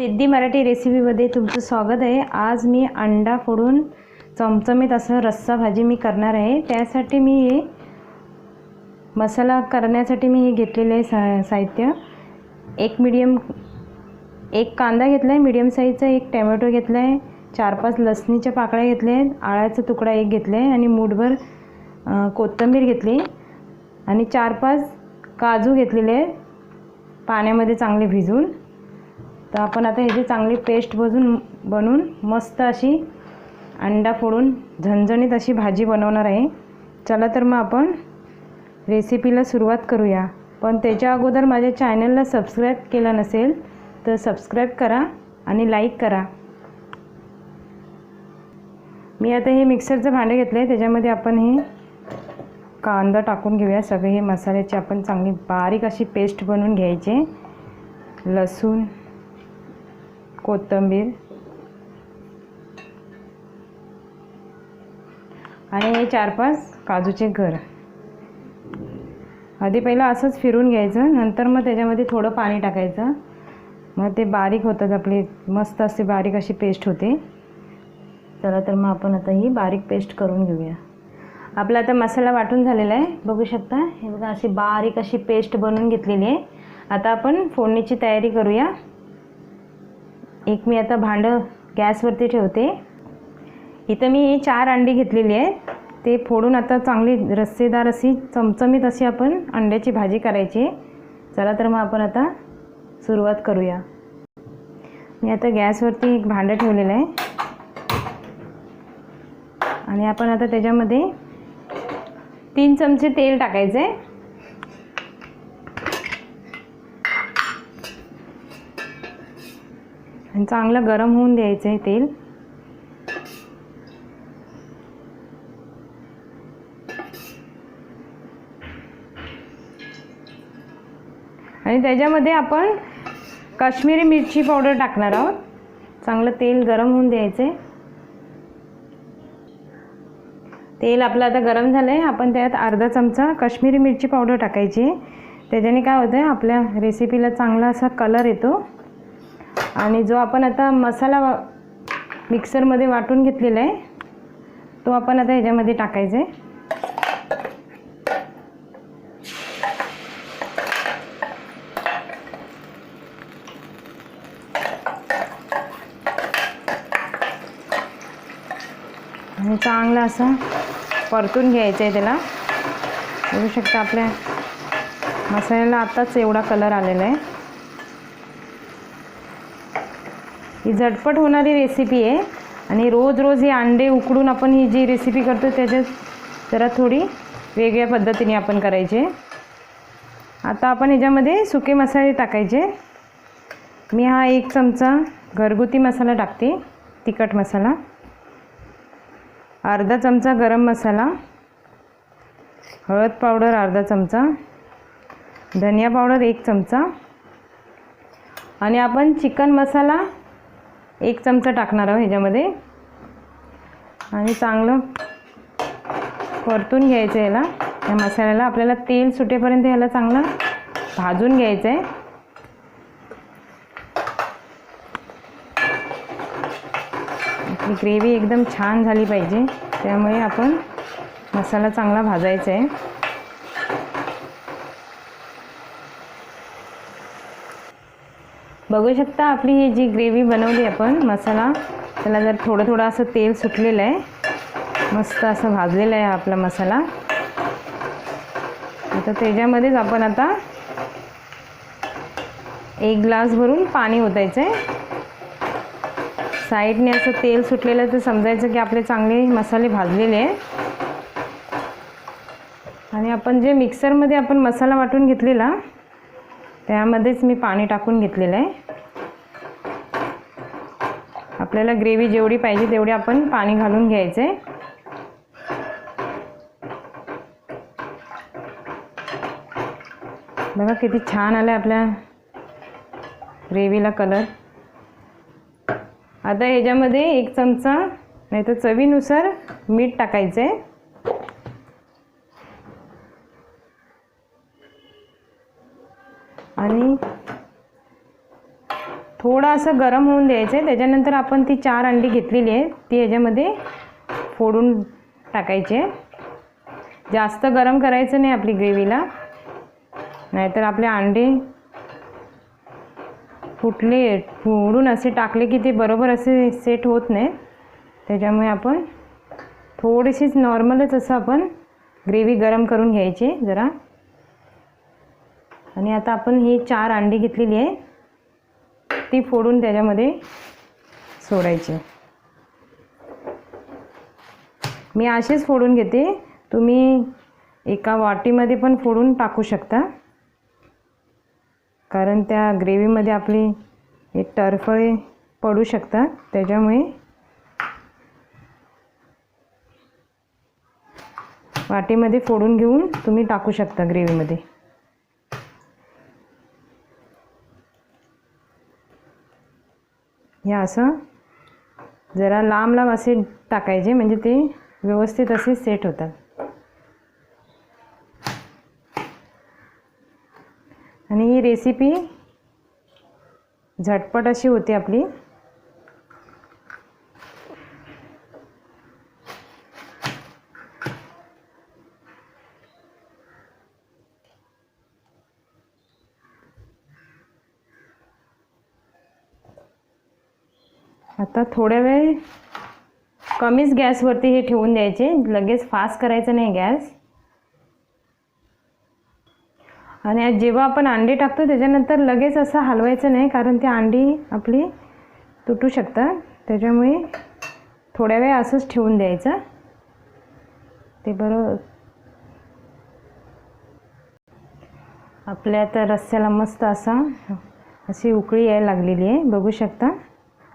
सिद्धी मराठी रेसिपीमध्ये तुमचं स्वागत आहे. आज मी अंडा फोडून चमचमीत असं रस्सा भाजी मी करणार आहे. त्यासाठी मी हे मसाला करण्यासाठी मी हे घेतलेलं आहे सा साहित्य. एक मीडियम एक कांदा घेतला आहे मीडियम साईजचा एक टॅमॅटो घेतला आहे चार पाच लसणीच्या पाकळ्या घेतल्या आहेत आळ्याचा तुकडा एक घेतला आहे आणि मूठभर कोथिंबीर घेतली. आणि चार पाच काजू घेतलेले आहेत. पाण्यामध्ये चांगले भिजवून तर आपण आता ह्याची चांगली पेस्ट बजून बनवून मस्त अशी अंडा फोडून झणझणीत अशी भाजी बनवणार आहे. चला तर मग आपण रेसिपीला सुरुवात करूया. पण त्याच्या अगोदर माझ्या चॅनलला सबस्क्राईब केलं नसेल तर सबस्क्राईब करा आणि लाईक करा. मी आता हे मिक्सरचं भांडं घेतलं आहे त्याच्यामध्ये आपण हे कांदा टाकून घेऊया. सगळे हे मसाल्याची आपण चांगली बारीक अशी पेस्ट बनवून घ्यायची. लसूण कोथिंबीर. आणि हे चार पाच काजूचे घर. आधी पहिलं असंच फिरून घ्यायचं नंतर मग त्याच्यामध्ये थोडं पाणी टाकायचं. मग ते बारीक होतात आपले मस्त असे बारीक अशी पेस्ट होते. चला तर मग आपण आता ही बारीक पेस्ट करून घेऊया. आपला आता मसाला वाटून झालेला आहे बघू शकता. हे बघा अशी बारीक अशी पेस्ट बनवून घेतलेली आहे. आता आपण फोडणीची तयारी करूया. एक मी आता भांडं गॅसवरती ठेवते. इथं मी चार अंडी घेतलेली आहेत. ते फोडून आता चांगली रस्सेदार अशी चमचमीत अशी आपण अंड्याची भाजी करायची. चला तर मग आपण आता सुरुवात करूया. मी आता गॅसवरती एक भांडं ठेवलेलं आहे. आणि आपण आता त्याच्यामध्ये तीन चमचे तेल टाकायचं आणि चांगलं गरम होऊन द्यायचं आहे तेल. आणि त्याच्यामध्ये आपण काश्मीरी मिरची पावडर टाकणार आहोत. चांगलं तेल गरम होऊन द्यायचं आहे तेल आपलं आता गरम झालं आहे आपण त्यात अर्धा चमचा काश्मीरी मिरची पावडर टाकायची आहे. त्याच्याने काय होतं आहे आपल्या रेसिपीला चांगला असा कलर येतो. आणि जो आपण आता मसाला वा मिक्सरमध्ये वाटून घेतलेला आहे तो आपण आता ह्याच्यामध्ये टाकायचा आहे. आणि चांगलं असं परतून घ्यायचं आहे त्याला. बघू शकता आपल्या मसाल्याला आत्ताच एवढा कलर आलेला आहे. ही झटपट होणारी रेसिपी आहे. आणि रोज रोज हे अंडे उकडून आपण ही जी रेसिपी करतो त्याच्यात जरा थोडी वेगळ्या पद्धतीने आपण करायचे. आता आपण ह्याच्यामध्ये सुके मसाले टाकायचे. मी हा एक चमचा घरगुती मसाला टाकते तिखट मसाला. अर्धा चमचा गरम मसाला. हळद पावडर अर्धा चमचा. धनिया पावडर एक चमचा. आणि आपण चिकन मसाला एक चमचा टाकणार आहोत ह्याच्यामध्ये. आणि चांगलं परतून घ्यायचं आहे याला. या मसाल्याला आपल्याला तेल सुटेपर्यंत याला चांगलं भाजून घ्यायचं आहे आपली ग्रेव्ही एकदम छान झाली पाहिजे. त्यामुळे आपण मसाला चांगला भाजायचा आहे. बघू शकता आपली ही जी ग्रेव्ही बनवली आपण मसाला त्याला जर थोडं थोडं असं तेल सुटलेलं आहे मस्त असं भाजलेलं आहे आपला मसाला. आता त्याच्यामध्येच आपण आता एक ग्लास भरून पाणी ओतायचं आहे साईडने असं तेल सुटलेलं तर समजायचं की आपले चांगले मसाले भाजलेले आहे आणि आपण जे मिक्सरमध्ये आपण मसाला वाटून घेतलेला त्यामध्येच मी पाणी टाकून घेतलेलं आहे. आपल्याला ग्रेव्ही जेवढी पाहिजे तेवढी आपण पाणी घालून घ्यायचं. आहे बघा किती छान आलं आपल्या ग्रेव्हीला कलर. आता ह्याच्यामध्ये एक चमचा नाही तर चवीनुसार मीठ टाकायचं आहे आणि थोडं असं गरम होऊन द्यायचं आहे. त्याच्यानंतर आपण ती चार अंडी घेतलेली आहे. ती याच्यामध्ये फोडून टाकायचे जास्त गरम करायचं नाही आपली ग्रेव्हीला. नाहीतर आपले अंडे फुटले फोडून असे टाकले की ते बरोबर असे सेट होत नाही. त्याच्यामुळे आपण थोडीशीच नॉर्मलच असं आपण ग्रेव्ही गरम करून घ्यायची जरा. आणि आता आपण ही चार अंडी घेतलेली आहे. ती फोडून त्याच्यामध्ये सोडायची. मी अशीच फोडून घेते. तुम्ही एका वाटीमध्ये पण फोडून टाकू शकता. कारण त्या ग्रेव्हीमध्ये आपली हे टरफळे पडू शकतात. त्याच्यामुळे वाटीमध्ये फोडून घेऊन तुम्ही टाकू शकता ग्रेव्हीमध्ये. हे असं जरा लांब लांब असे टाकायचे म्हणजे ते व्यवस्थित असे सेट होतात. आणि ही रेसिपी झटपट अशी होते आपली. आता थोड्या वेळ कमीच गॅसवरती हे ठेवून द्यायचे. लगेच फास्ट करायचं नाही गॅस. आणि जेव्हा आपण अंडी टाकतो त्याच्यानंतर लगेच असं हलवायचं नाही कारण ती अंडी आपली तुटू शकतात. त्याच्यामुळे थोड्या वेळ असंच ठेवून द्यायचं. ते बरं. आपल्या आता रस्स्याला मस्त असा अशी उकळी यायला लागलेली आहे. बघू शकता.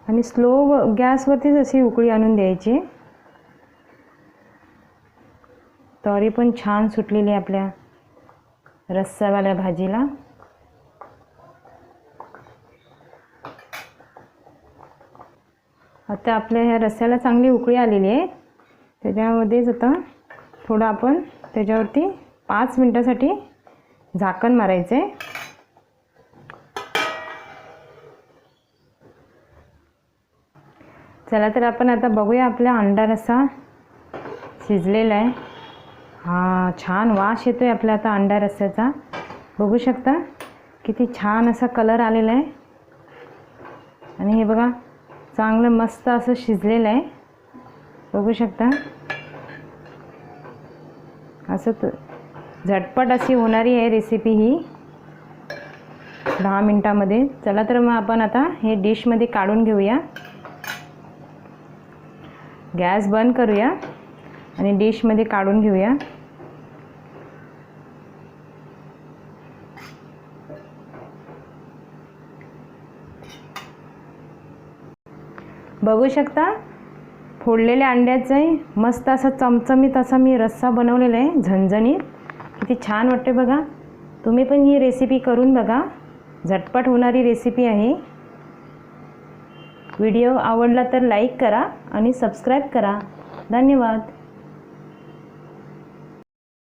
आणि स्लो गॅसवरतीच अशी उकळी आणून द्यायची. तरी पण छान सुटलेली आहे आपल्या रस्सावाल्या भाजीला. आता आपल्या ह्या रस्स्याला चांगली उकळी आलेली आहे. त्याच्यामध्येच आता थोडं आपण त्याच्यावरती पाच मिनटासाठी झाकण मारायचं आहे चला तर आपण आता बघूया आपला अंडा रस्सा शिजलेला आहे. हा छान वास येतो आहे आपल्या आता अंडा रस्स्याचा. बघू शकता किती छान असा कलर आलेला आहे. आणि हे बघा चांगलं मस्त असं शिजलेलं आहे. बघू शकता. असं तर झटपट अशी होणारी आहे रेसिपी ही. दहा मिनटामध्ये. चला तर मग आपण आता हे डिशमध्ये काढून घेऊया. गॅस बंद करूया आणि डिशमध्ये काढून घेऊया. बघू शकता फोडलेल्या अंड्याचं मस्त असा चमचमीत असा मी रस्सा बनवलेला आहे झणझणीत. किती छान वाटते बघा. तुम्ही पण ही रेसिपी करून बघा. झटपट होणारी रेसिपी आहे. व्हिडिओ आवडला तर लाईक करा आणि सबस्क्राईब करा. धन्यवाद.